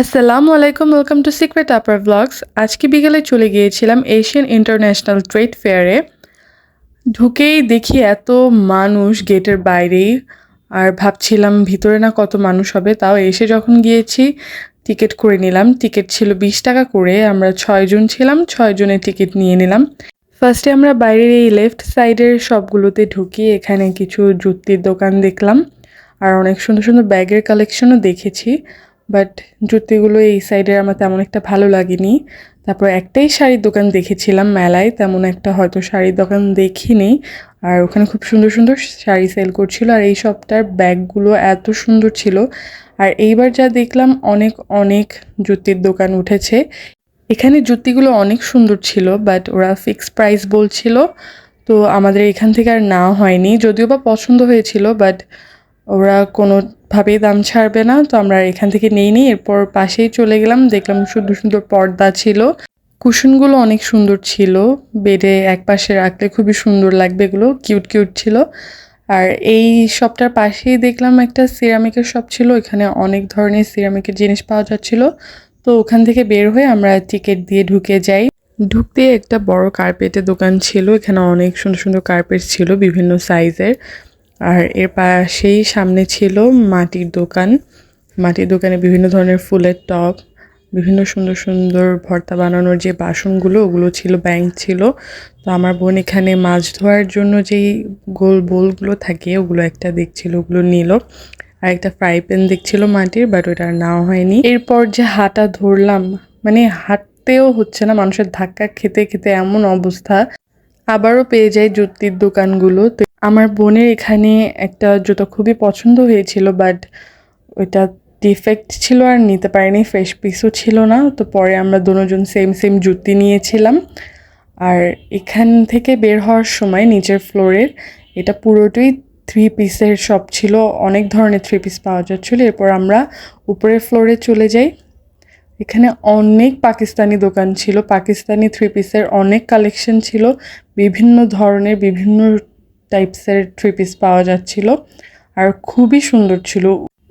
আসসালামু আলাইকুম welcome to secret upper blogs আজকে বিকেলে চলে গিয়েছিলাম এশিয়ান ইন্টারন্যাশনাল ট্রেড ফেয়ারে ঢুকেই দেখি এত মানুষ গেটের বাইরেই, আর ভাবছিলাম ভিতরে না কত মানুষ হবে, তাও এসে যখন গিয়েছি টিকিট করে নিলাম। টিকিট ছিল বিশ টাকা করে, আমরা ছয়জন ছিলাম ছয়জনের টিকিট নিয়ে নিলাম। ফার্স্টে আমরা বাইরের এই লেফট সাইডের সবগুলোতে ঢুকি, এখানে কিছু জুতির দোকান দেখলাম, আর অনেক সুন্দর সুন্দর ব্যাগের কালেকশনও দেখেছি। বাট জুতিগুলো এই সাইডের আমার তেমন একটা ভালো লাগেনি। তারপর একটাই শাড়ির দোকান দেখেছিলাম, মেলায়। তেমন একটা হয়তো শাড়ির দোকান দেখিনি। আর ওখানে খুব সুন্দর সুন্দর শাড়ি সেল করছিল। আর এই সবটার ব্যাগগুলো এত সুন্দর ছিল। আর এইবার যা দেখলাম, অনেক অনেক জুতির দোকান উঠেছে। এখানে জুতিগুলো অনেক সুন্দর ছিল বাট ওরা ফিক্সড প্রাইস বলছিল। তো আমাদের এখান থেকে আর না হয়নি। যদিও বা পছন্দ হয়েছিল বাট ওরা কোনোভাবেই দাম ছাড়বে না, তো আমরা এখান থেকে নিই। নি এরপর পাশেই চলে গেলাম, দেখলাম সুন্দর সুন্দর পর্দা ছিল। কুশনগুলো অনেক সুন্দর ছিল, বেডে এক পাশে রাখলে খুবই সুন্দর লাগবে এগুলো, কিউট কিউট ছিল। আর এই শপটার পাশেই দেখলাম একটা সিরামিকের শপ ছিল, এখানে অনেক ধরনের সিরামিকের জিনিস পাওয়া যাচ্ছিল। তো ওখান থেকে বের হয়ে আমরা টিকিট দিয়ে ঢুকে যাই। ঢুকতে একটা বড় কার্পেটের দোকান ছিল, এখানে অনেক সুন্দর সুন্দর কার্পেট ছিল, বিভিন্ন সাইজের। আর এর পাশেই সামনে ছিল মাটির দোকান। মাটির দোকানে বিভিন্ন ধরনের ফুলের টব, বিভিন্ন সুন্দর সুন্দর ভর্তা বানানোর যে বাসনগুলো, ওগুলো ছিল ব্যাংক ছিল। তো আমার বোন এখানে মাছ ধোয়ার জন্য যেই গোল বোলগুলো থাকে, ওগুলো একটা দেখছিল, ওগুলো নিল। আর একটা ফ্রাই প্যান দেখছিল মাটির, বাট ওটা নেওয়া হয়নি। এরপর যে হাঁটা ধরলাম মানে হাঁটতেও হচ্ছে না, মানুষের ধাক্কা খেতে খেতে এমন অবস্থা। আবারও পেয়ে যাই জুতির দোকানগুলো। তো আমার বোনের এখানে একটা জুতো খুবই পছন্দ হয়েছিল বাট ওইটা ডিফেক্ট ছিল আর নিতে পারিনি ফ্রেশ পিসও ছিল না। তো পরে আমরা দুজন সেম সেম জুতি নিয়েছিলাম। আর এখান থেকে বের হওয়ার সময় নিচের ফ্লোরের এটা পুরোটাই থ্রি পিসের শপ ছিল, অনেক ধরনের থ্রি পিস পাওয়া যাচ্ছিল। এরপর আমরা উপরের ফ্লোরে চলে যাই। এখানে অনেক পাকিস্তানি দোকান ছিল, পাকিস্তানি থ্রি পিসের অনেক কালেকশন ছিল, বিভিন্ন ধরনের, বিভিন্ন টাইপসের থ্রি পিস পাওয়া যাচ্ছিল আর খুবই সুন্দর ছিল।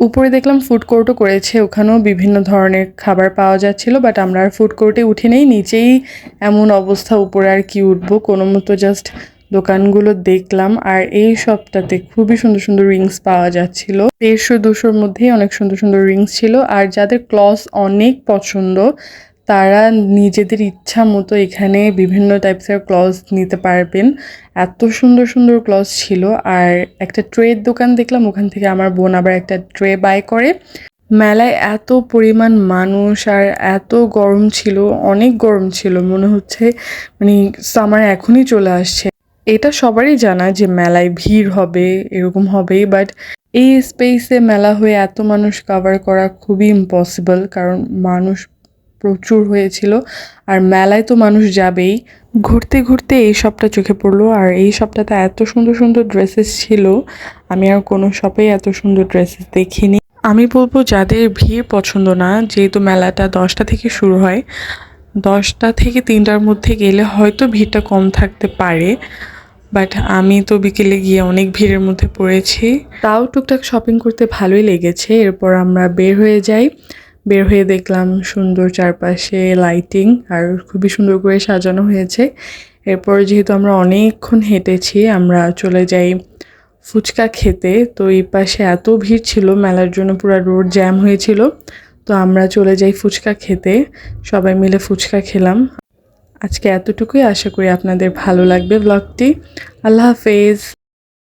উপরে দেখলাম ফুড কোর্টও করেছে, ওখানেও বিভিন্ন ধরনের খাবার পাওয়া যাচ্ছিল বাট আমরা আর ফুড কোর্টে উঠে নেই, নিচেই এমন অবস্থা, উপরে আর কি উঠবো, কোনো মতো জাস্ট দোকানগুলো দেখলাম আর এই সবটাতে খুবই সুন্দর সুন্দর রিংস পাওয়া যাচ্ছিল। দেড়শো, দুশোর মধ্যেই অনেক সুন্দর সুন্দর রিংস ছিল আর যাদের ক্লস অনেক পছন্দ, তারা নিজেদের ইচ্ছা মতো এখানে বিভিন্ন টাইপসের ক্লজ নিতে পারবেন। এত সুন্দর সুন্দর ক্লজ ছিল আর একটা ট্রের দোকান দেখলাম, ওখান থেকে আমার বোন আবার একটা ট্রে বাই করে। মেলায় এত পরিমাণ মানুষ আর এত গরম ছিল, অনেক গরম ছিল, মনে হচ্ছে মানে সামার এখনই চলে আসছে। এটা সবারই জানা যে মেলায় ভিড় হবে, এরকম হবেই বাট এই স্পেসে মেলা হয়ে এত মানুষ কভার করা খুবই ইম্পসিবল কারণ মানুষ প্রচুর হয়েছিল, আর মেলায় তো মানুষ যাবেই। ঘুরতে ঘুরতে এই শপটা চোখে পড়ল, আর এই শপটাতে এত সুন্দর সুন্দর ড্রেসেস ছিল, আমি আর কোনো শপে এত সুন্দর ড্রেসেস দেখিনি। আমি বলব যাদের ভিড় পছন্দ না, যেহেতু মেলাটা দশটা থেকে শুরু হয়, দশটা থেকে তিনটার মধ্যে গেলে হয়তো ভিড়টা কম থাকতে পারে। বাট আমি তো বিকেলে গিয়ে অনেক ভিড়ের মধ্যে পড়েছি। তাও টুকটাক শপিং করতে ভালোই লেগেছে। এরপর আমরা বের হয়ে যাই। বের হয়ে দেখলাম সুন্দর চারপাশে লাইটিং আর খুবই সুন্দর করে সাজানো হয়েছে। এরপর যেহেতু আমরা অনেকক্ষণ হেঁটেছি, আমরা চলে যাই ফুচকা খেতে। তো এই পাশে এত ভিড় ছিল, মেলার জন্য পুরো রোড জ্যাম হয়েছিল। তো আমরা চলে যাই ফুচকা খেতে। সবাই মিলে ফুচকা খেলাম। আজকে এতটুকুই। আশা করি আপনাদের ভালো লাগবে ব্লগটি আল্লাহ হাফেজ।